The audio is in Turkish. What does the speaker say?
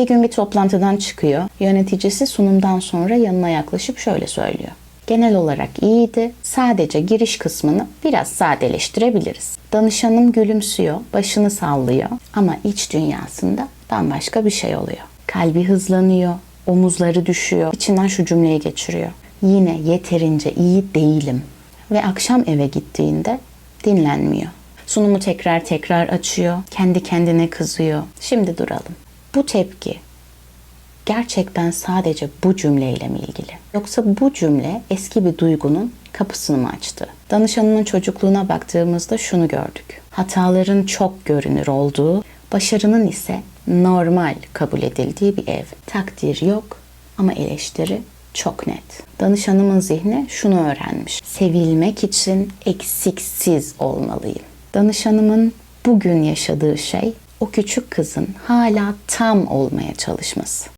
Bir gün bir toplantıdan çıkıyor. Yöneticisi sunumdan sonra yanına yaklaşıp şöyle söylüyor. Genel olarak iyiydi. Sadece giriş kısmını biraz sadeleştirebiliriz. Danışanım gülümsüyor, başını sallıyor ama iç dünyasında bambaşka bir şey oluyor. Kalbi hızlanıyor, omuzları düşüyor. İçinden şu cümleyi geçiriyor. Yine yeterince iyi değilim. Ve akşam eve gittiğinde dinlenmiyor. Sunumu tekrar tekrar açıyor. Kendi kendine kızıyor. Şimdi duralım. Bu tepki gerçekten sadece bu cümleyle mi ilgili? Yoksa bu cümle eski bir duygunun kapısını mı açtı? Danışanının çocukluğuna baktığımızda şunu gördük. Hataların çok görünür olduğu, başarının ise normal kabul edildiği bir ev. Takdir yok ama eleştiri çok net. Danışanımın zihni şunu öğrenmiş. Sevilmek için eksiksiz olmalıyım. Danışanımın bugün yaşadığı şey o küçük kızın hala tam olmaya çalışması.